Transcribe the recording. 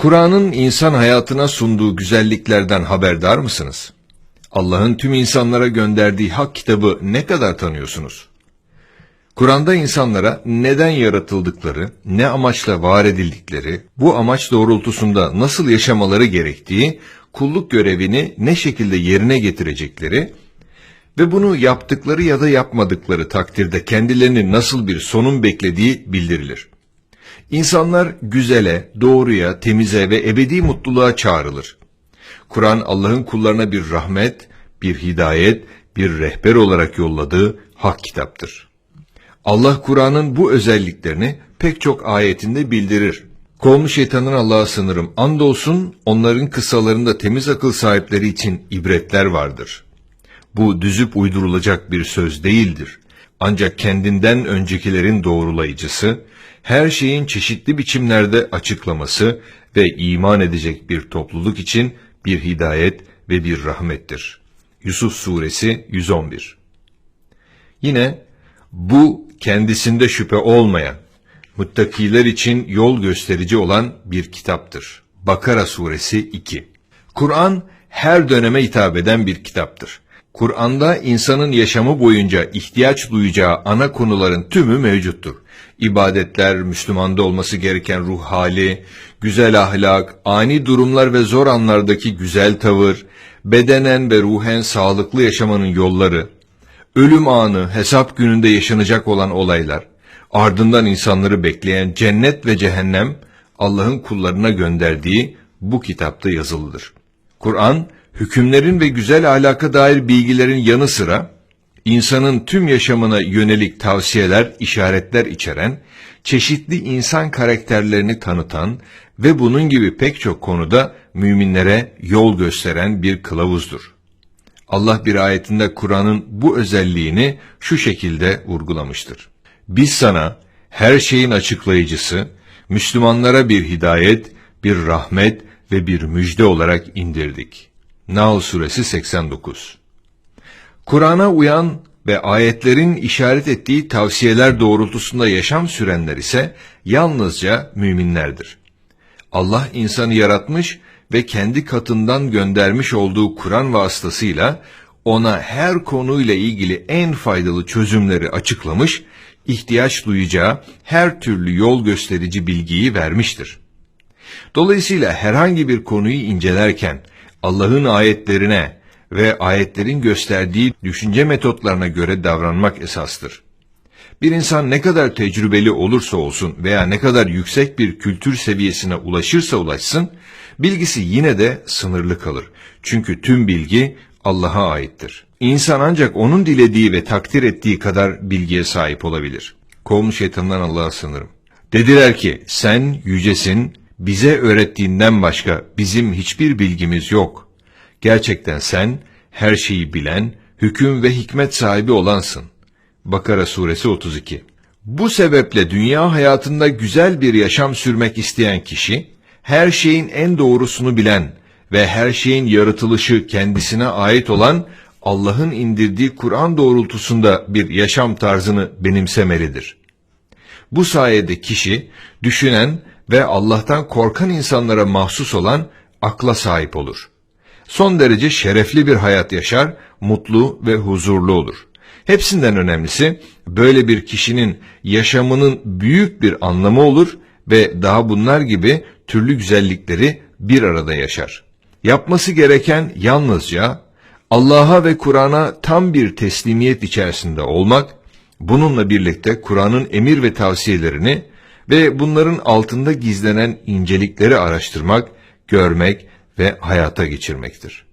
Kur'an'ın insan hayatına sunduğu güzelliklerden haberdar mısınız? Allah'ın tüm insanlara gönderdiği hak kitabı ne kadar tanıyorsunuz? Kur'an'da insanlara neden yaratıldıkları, ne amaçla var edildikleri, bu amaç doğrultusunda nasıl yaşamaları gerektiği, kulluk görevini ne şekilde yerine getirecekleri ve bunu yaptıkları ya da yapmadıkları takdirde kendilerini nasıl bir sonun beklediği bildirilir. İnsanlar güzele, doğruya, temize ve ebedi mutluluğa çağrılır. Kur'an Allah'ın kullarına bir rahmet, bir hidayet, bir rehber olarak yolladığı hak kitaptır. Allah Kur'an'ın bu özelliklerini pek çok ayetinde bildirir. Kovmu şeytanın Allah'a sınırım. Andolsun onların kıssalarında temiz akıl sahipleri için ibretler vardır. Bu düzüp uydurulacak bir söz değildir. Ancak kendinden öncekilerin doğrulayıcısı, her şeyin çeşitli biçimlerde açıklaması ve iman edecek bir topluluk için bir hidayet ve bir rahmettir. Yusuf Suresi 111 Yine bu kendisinde şüphe olmayan, muttakiler için yol gösterici olan bir kitaptır. Bakara Suresi 2 Kur'an her döneme hitap eden bir kitaptır. Kur'an'da insanın yaşamı boyunca ihtiyaç duyacağı ana konuların tümü mevcuttur. İbadetler, Müslümanda olması gereken ruh hali, güzel ahlak, ani durumlar ve zor anlardaki güzel tavır, bedenen ve ruhen sağlıklı yaşamanın yolları, ölüm anı, hesap gününde yaşanacak olan olaylar, ardından insanları bekleyen cennet ve cehennem, Allah'ın kullarına gönderdiği bu kitapta yazılıdır. Kur'an, hükümlerin ve güzel ahlaka dair bilgilerin yanı sıra, insanın tüm yaşamına yönelik tavsiyeler, işaretler içeren, çeşitli insan karakterlerini tanıtan ve bunun gibi pek çok konuda müminlere yol gösteren bir kılavuzdur. Allah bir ayetinde Kur'an'ın bu özelliğini şu şekilde vurgulamıştır. Biz sana her şeyin açıklayıcısı, Müslümanlara bir hidayet, bir rahmet ve bir müjde olarak indirdik. Nahl suresi 89 Kur'an'a uyan ve ayetlerin işaret ettiği tavsiyeler doğrultusunda yaşam sürenler ise yalnızca müminlerdir. Allah insanı yaratmış ve kendi katından göndermiş olduğu Kur'an vasıtasıyla ona her konuyla ilgili en faydalı çözümleri açıklamış, ihtiyaç duyacağı her türlü yol gösterici bilgiyi vermiştir. Dolayısıyla herhangi bir konuyu incelerken Allah'ın ayetlerine ve ayetlerin gösterdiği düşünce metotlarına göre davranmak esastır. Bir insan ne kadar tecrübeli olursa olsun veya ne kadar yüksek bir kültür seviyesine ulaşırsa ulaşsın, bilgisi yine de sınırlı kalır. Çünkü tüm bilgi Allah'a aittir. İnsan ancak onun dilediği ve takdir ettiği kadar bilgiye sahip olabilir. Kovmuş şeytandan Allah'a sınırım. Dediler ki sen yücesin, bize öğrettiğinden başka bizim hiçbir bilgimiz yok. Gerçekten sen her şeyi bilen, hüküm ve hikmet sahibi olansın. Bakara suresi 32 Bu sebeple dünya hayatında güzel bir yaşam sürmek isteyen kişi, her şeyin en doğrusunu bilen ve her şeyin yaratılışı kendisine ait olan Allah'ın indirdiği Kur'an doğrultusunda bir yaşam tarzını benimsemelidir. Bu sayede kişi düşünen ve Allah'tan korkan insanlara mahsus olan akla sahip olur. Son derece şerefli bir hayat yaşar, mutlu ve huzurlu olur. Hepsinden önemlisi böyle bir kişinin yaşamının büyük bir anlamı olur ve daha bunlar gibi türlü güzellikleri bir arada yaşar. Yapması gereken yalnızca Allah'a ve Kur'an'a tam bir teslimiyet içerisinde olmak, bununla birlikte Kur'an'ın emir ve tavsiyelerini ve bunların altında gizlenen incelikleri araştırmak, görmek ve hayata geçirmektir.